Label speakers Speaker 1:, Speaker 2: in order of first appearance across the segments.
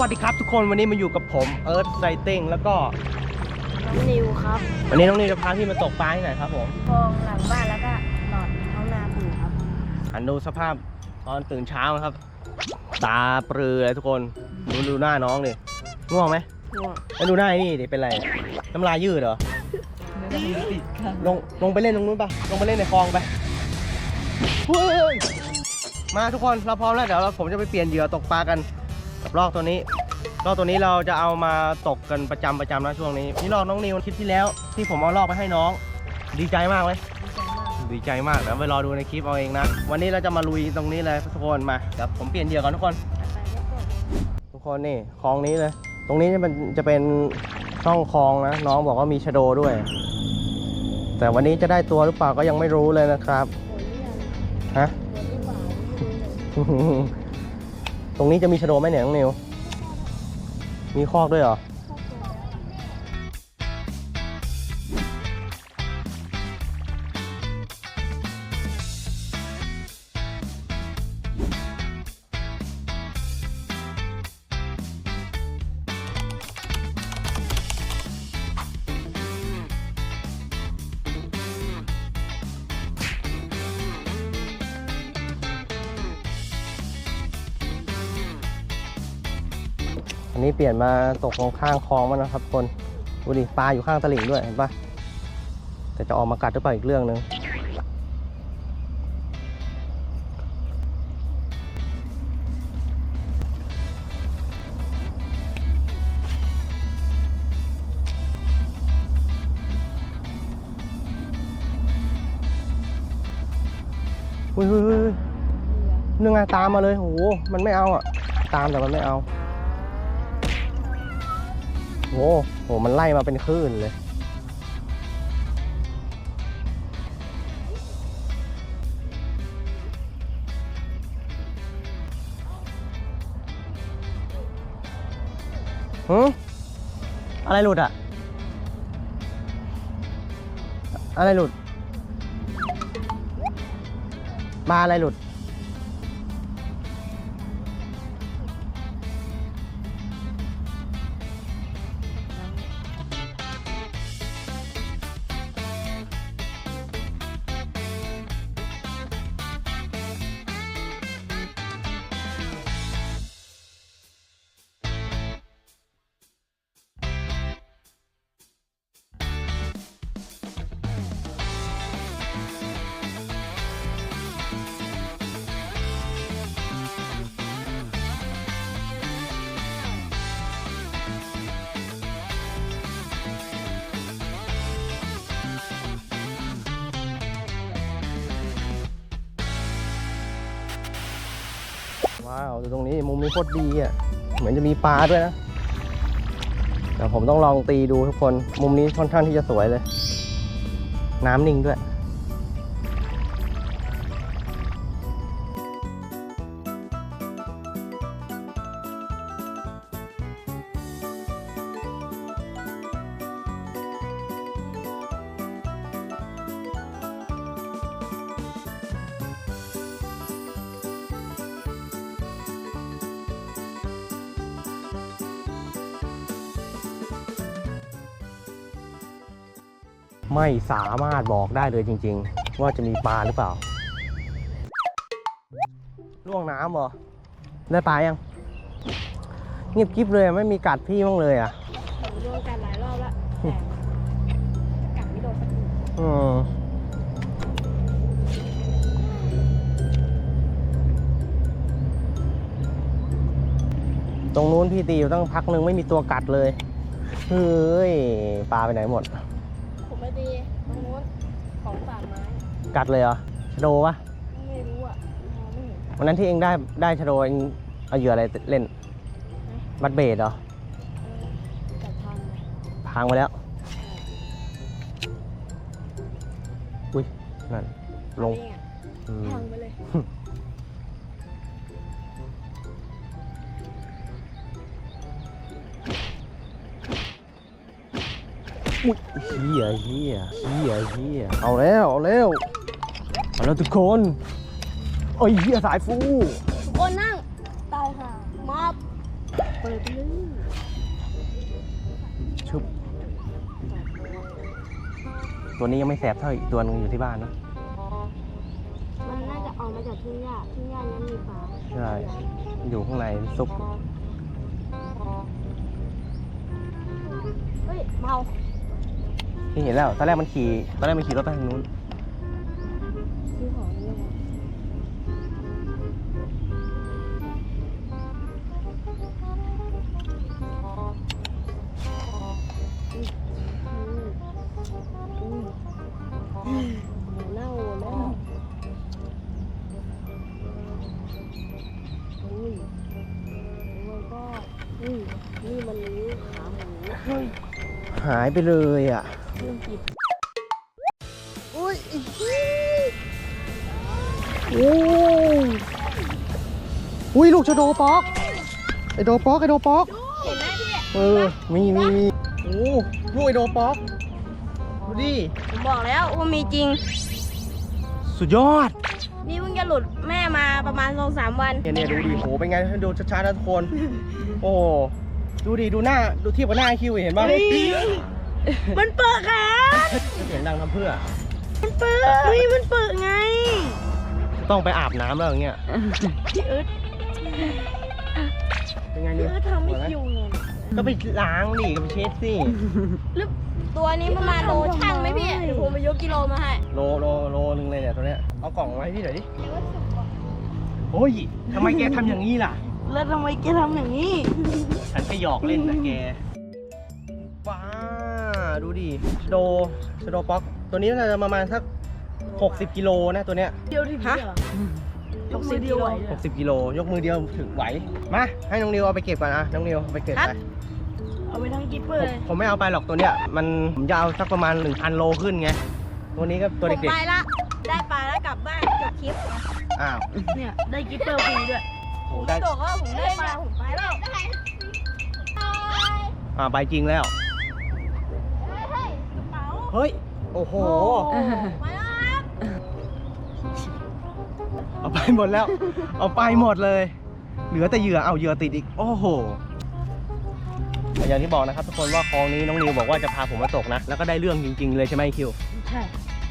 Speaker 1: วัสดีครับทุกคนวันนี้มาอยู่กับผมเอิร์ธไซติงแล้วก็
Speaker 2: น้องนิวครับ
Speaker 1: วันนี้น้องนิวจะพาพี่มาตกปลาที่ไหนครับผม
Speaker 2: คลองหลังบ้านแล้วก็หลอดท้องนาปู่ครับ
Speaker 1: หันดูสภาพตอนตื่นเช้านะครับ ตาปรือเลยทุกคนดูดูหน้าน้องดิง่วงไหม
Speaker 2: ง่วง
Speaker 1: แล้วดูหน้าไอ้นี่ดิเป็นไรน้ำลายยืดเหรอลงลงไปเล่นตรงนู้นปะลงไปเล่นในคลองไปเฮ้ยมาทุกคนเราพร้อมแล้วเดี๋ยวเราผมจะไปเปลี่ยนเหยื่อตกปลากัน กับลอกตัวนี้ลอกตัวนี้เราจะเอามาตกกันประจำประจำนะช่วงนี้นี่ลอกน้องนิวคลิปที่แล้ว ที่ผมเอาลอกไปให้น้อง ดีใจมากเลย
Speaker 2: ดีใจมาก
Speaker 1: ดีใจมากเดี๋ยวไปรอดูในคลิปเอาเองนะ วันนี้เราจะมาลุยตรงนี้เลยทุกคนมาเดี๋ยวผมเปลี่ยนเหยื่อก่อนทุกคน
Speaker 2: ไปเรียกก่อน
Speaker 1: ทุกคนนี่คลองนี้เลย ตรงนี้เนี่ยมันจะเป็นช่องคลองนะ น้องบอกว่ามีชะโดด้วย แต่วันนี้จะได้ตัวหรือเปล่าก็ยังไม่รู้เลยนะครับ
Speaker 2: โอ้ยเนี่ย
Speaker 1: ฮะ
Speaker 2: ตัวที่หวานไม่รู้เลย
Speaker 1: ตรงนี้จะมีชะโดไหมเนี่ยน้องนิวมีคอกด้วยเหรอ
Speaker 2: อั
Speaker 1: นนี้เปลี่ยนมาตกตรงข้างคลองมันนะครับทุกคนดูดิปลาอยู่ข้างตลิ่งด้วยเห็นปะแต่จะออกมากัดหรือเปล่าอีกเรื่องหนึ่งเฮ้ยเฮ้ยเฮ้ย
Speaker 2: เรือ
Speaker 1: นึงไงตามมาเลยโหมันไม่เอาอะ ตามแต่มันไม่เอา โหโห มันไล่มาเป็นคลื่นเลย หืออะไรหลุดอะ อะไรหลุด มาอะไรหลุด ว้าวดูตรงนี้มุมนี้โคตรดีอะ เหมือนจะมีปลาด้วยนะแต่ผมต้องลองตีดูทุกคน มุมนี้ค่อนข้างที่จะสวยเลย น้ำนิ่งด้วย ไม่สามารถบอกได้เลยจริง ๆ ว่าจะมีปลาหรือเปล่าล่วงน้ำเหรอ ได้ปลายัง เงียบกริบเลยอะไม่มีกัดพี่บ้างเลยอะ
Speaker 2: ผมโดนกัดหลายรอบแล้วแต่กัดไม่โดนสักที
Speaker 1: อืมตรงนู้นพี่ตีอยู่ตั้งพักหนึ่งไม่มีตัวกัดเลย เฮ้ย ปลาไปไหนหมด
Speaker 2: ผมไม่ดีตรงนู้นของป่าไม้
Speaker 1: กัดเลยเหรอชะโดปะ
Speaker 2: ไม่รู้อะมองไม่เห็น
Speaker 1: วันนั้นที่เองได้ได้ชะโดเองเอาเหยื่ออะไรเล่น บัดเบดเหรอ
Speaker 2: เออกัดทางเลย
Speaker 1: พังไปแล้ว อุ้ยนั่นลง
Speaker 2: นี่ไง
Speaker 1: อืม
Speaker 2: พังไปเลย
Speaker 1: อุ้ยเฮียเฮียเฮียเฮียเอาแล้วเอาแล้วเอาแล้วทุกคนโอ้ยเฮียสายฟู
Speaker 2: ทุกคนนั่งตายห่ามอบเปิดไปเลย
Speaker 1: ชุบตัวนี้ยังไม่แสบเท่าอีกตัวนึงอยู่ที่บ้านนะ
Speaker 2: มันน่าจะออกมาจากทุ่งหญ้าทุ่งหญ้านั้นมีปลา
Speaker 1: ใช่อยู่ข้างในซุป
Speaker 2: เฮ้ยเมา
Speaker 1: ที่เห็นแล้วตอนแรกมันขี่ตอนแรกมันขี่รถไปทางนู้น
Speaker 2: ซื้อของเนี่นะอืมอืมอืมเน่าแล้ว อุ้ยแล้วก็อุ้ยนี่มันนิ้วขาหมูเฮ้ย
Speaker 1: หายไปเลยอะ
Speaker 2: โอ้
Speaker 1: อุ้ยลูกชะโดป๊อกไอโดป๊อกไอโดป๊อก
Speaker 2: เห็นไหมพี่
Speaker 1: เออมีมีมีโอ้ลูกไอโดป๊อกดูดิ
Speaker 2: ผมบอกแล้วว่ามีจริง
Speaker 1: สุดยอด
Speaker 2: นี่เพิ่งจะหลุดแม่มาประมาณสองสามวัน
Speaker 1: เนี่ยเนี่ยดูดิโหเป็นไงดูช้าๆนะทุกคน โอ้ดูดิดูหน้าดูเทียบกับหน้าไอคิวเห็นป่ะ
Speaker 2: มันเปิดขา
Speaker 1: เสียงดังทำเพื่อ
Speaker 2: มันเปิดเฮ้ยมันเปิดไง
Speaker 1: ต้องไปอาบน้ำแล้วอย่างเงี้ย
Speaker 2: พี่เอิร์ธ
Speaker 1: เป็นไง
Speaker 2: พี่
Speaker 1: เนี่ย
Speaker 2: เอิร์ธทำไม่คิวไง
Speaker 1: ก็ไปล้างดิก็ไปเช็ดสิ
Speaker 2: แล้วตัวนี้ประมาณโลช่างไหมพี่เดี๋ยวผมไปยกกิโลมาให้
Speaker 1: โลโลโลนึงเลยเนี่ยตัวเนี้ยเอากล่องมาให้พี่หน่อยดิโอ้ยทำไมแกทำอย่างนี้ล่ะ
Speaker 2: แล้วทำไมแกทำอย่างนี้
Speaker 1: ฉันแค่หยอกเล่นนะแกว้าดูดิโดชโดป๊อก ตัวนี้น่าจะประมาณสัก 60กิโลนะตัวเนี้ย
Speaker 2: เดียวถึงฮะยกมือเดียวไหว
Speaker 1: 60กิโลยกมือเดียวถึงไหวมาให้น้องนิวเอาไปเก็บก่อนนะน้องนิวเอาไปเก็บไป
Speaker 2: เอาไปทั้งกิ๊บ
Speaker 1: ผ
Speaker 2: เล
Speaker 1: ม
Speaker 2: ย
Speaker 1: ผมไม่เอาไปหรอกตัวเนี้ยมันผมจะเอาสักประมาณ 1,000 โลขึ้นไง ตัวนี้ก็ตัว
Speaker 2: ผม
Speaker 1: เด็ก
Speaker 2: ไปละ ได้ปลาแล้วกลับบ้านจบคลิป
Speaker 1: ๆ อ้าว
Speaker 2: เนี่ยได้กิ๊บเปอร์ฟรีด้วย
Speaker 1: โห
Speaker 2: ผม
Speaker 1: ได้
Speaker 2: ตกก็ผมได้ปลาผมไปแล้ว
Speaker 1: อ่าไปจริงแล้ว
Speaker 2: กระเป๋า
Speaker 1: เฮ้ย โอ้โห
Speaker 2: ไป
Speaker 1: เอาไปหมดแล้ว เอาไปหมดเลย เหลือแต่เหยื่อเอาเหยื่อติดอีก โอ้โห อย่างที่บอกนะครับทุกคนว่าคลองนี้น้องนิวบอกว่าจะพาผมมาตกนะ แล้วก็ได้เรื่องจริง ๆ เลยใช่ไหมไอ้คิว
Speaker 2: ใช่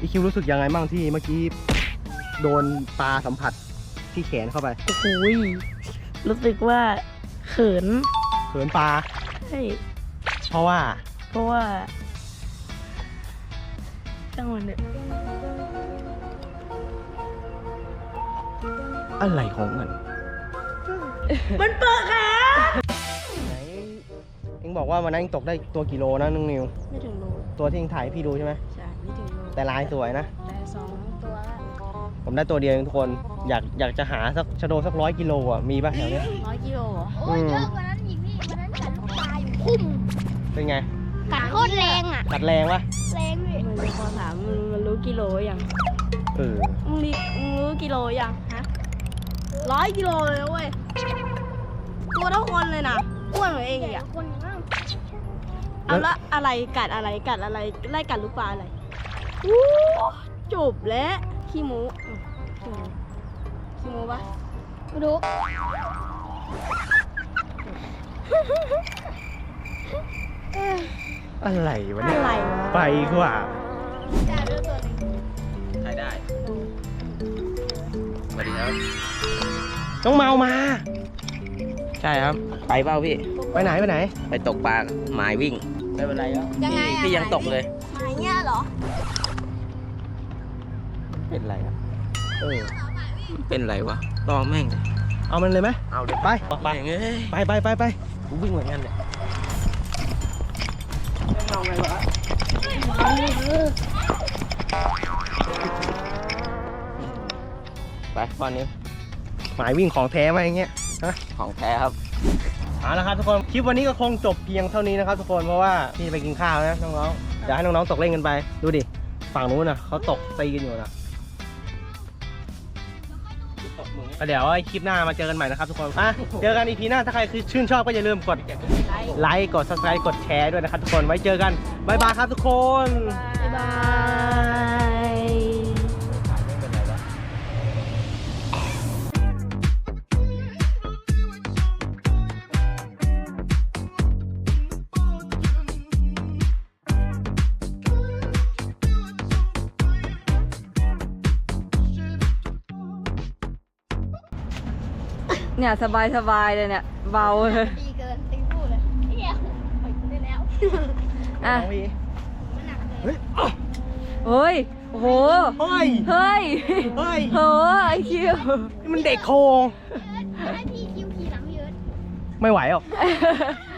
Speaker 1: อีคิวรู้สึกยังไงบ้างที่เมื่อกี้โดนปลาสัมผัสที่แขนเข้าไป
Speaker 2: โอ้โหรู้สึกว่าเขิน
Speaker 1: เขินปลา
Speaker 2: ใช่
Speaker 1: เพราะว่า
Speaker 2: เพราะว่าจังหวะเนี่ย
Speaker 1: อะไรของมัน
Speaker 2: มันเปิดขา
Speaker 1: ไหนเอ็งบอกว่าวันนั้นเอ็งตกได้ตัวกิโลนะน้องนิว
Speaker 2: ไม่ถึงโล
Speaker 1: ตัวที่เอ็งถ่ายให้พี่ดูใช่ไหม
Speaker 2: ใช่ไม่ถึงโล
Speaker 1: แต่ลายสวยนะ
Speaker 2: แต่สองตัวละ
Speaker 1: ผมได้ตัวเดียวเองทุกคน อยากอยากจะหาสักชะโดสักร้อยกิโลอะ มีป่ะแถวเนี้ย
Speaker 2: ร้อยกิโลเหรอ
Speaker 3: โอ้ยเยอะกว่านั้นอีกพี่วันนั้นกัดลูกปลาอยู่พุ่ม
Speaker 1: เป็นไง
Speaker 3: กัดโคตรแรงอะ
Speaker 1: กัดแรงปะ
Speaker 3: แรงเลย
Speaker 2: มันจะพอถามมันมันรู้กิโลยัง
Speaker 1: เออ
Speaker 2: มึงรีมึงรู้กิโลยังฮะ ร้อยกิโลเลยนะเว้ย ตัวเท่าคนเลยนะอ้วนเหมือนเองอีกอะ
Speaker 3: คนมาก
Speaker 2: เอาละอะไรกัดอะไรกัดอะไรไล่กัดลูกปลาอะไรอู้จบแล้วขี้หมูอืมขี้หมูขี้หมูปะ
Speaker 3: มาดู
Speaker 1: อะไรวะเนี่ย
Speaker 2: อะไรวะ
Speaker 1: ไปกว่า
Speaker 3: จ่าเรื่องตัวหนึง
Speaker 1: ถ่ายได้สวัสดี ครับน้องเมามา
Speaker 4: ใช่ครับ ไปเปล่าพี่
Speaker 1: ไปไหนไปไหน
Speaker 4: ไปตกปลาหมายวิ่ง
Speaker 1: ไม่เป็นไรแล้ว
Speaker 3: ยังไง
Speaker 4: พี่
Speaker 3: อะ
Speaker 4: พี่ยังตกเลย
Speaker 2: หมายเงี้ยเหรอ
Speaker 1: เป็นไรครับเออ
Speaker 4: เป็นไรวะรอแม่งเลย
Speaker 1: เอามันเลยไหม
Speaker 4: เอาเดี๋ยว
Speaker 1: ไป
Speaker 4: ไปเอ้ย
Speaker 1: ไปไปไปไปกูวิ่งเหมือนกันเนี่ยไปตอนนี้หมายวิ่งของแท้มาอย่างเงี้ย
Speaker 4: ของแท้ครับ
Speaker 1: เอาละครับทุกคนคลิปวันนี้ก็คงจบเพียงเท่านี้นะครับทุกคนเพราะว่าพี่จะไปกินข้าวนะน้องๆเดี๋ยวให้น้องๆตกเล่นกันไป ดูดิฝั่งนู้นนะเขาตกตีกันอยู่นะก็เดี๋ยวไอ้คลิปหน้ามาเจอกันใหม่นะครับทุกคนอะเจอกันอีพีหน้าถ้าใครคือชื่นชอบก็อย่าลืมกดไลค์กด subscribe กดแชร์ด้วยนะครับทุกคนไว้เจอกันบ๊ายบายครับทุกคน
Speaker 2: บ๊ายบาย
Speaker 5: เนี่ยสบายสบายเลยเนี่ยเบาเลย
Speaker 3: ดีเกินตีพูดเลยเฮียปล่อยกูได้แล้ว
Speaker 5: อะ
Speaker 1: น้องพี
Speaker 3: มันหนักเลย
Speaker 1: เฮ้ยอ้าว
Speaker 5: เฮ้ยโอ้โห
Speaker 1: เฮ้ย
Speaker 5: เฮ้ย
Speaker 1: เฮ้ย
Speaker 5: โหไอคิว
Speaker 1: นี่มันเด็กโคง
Speaker 3: ให้พี่คิวขี่หลังพี่เอิร์ธ
Speaker 1: ไม่ไหวหรอก
Speaker 5: เ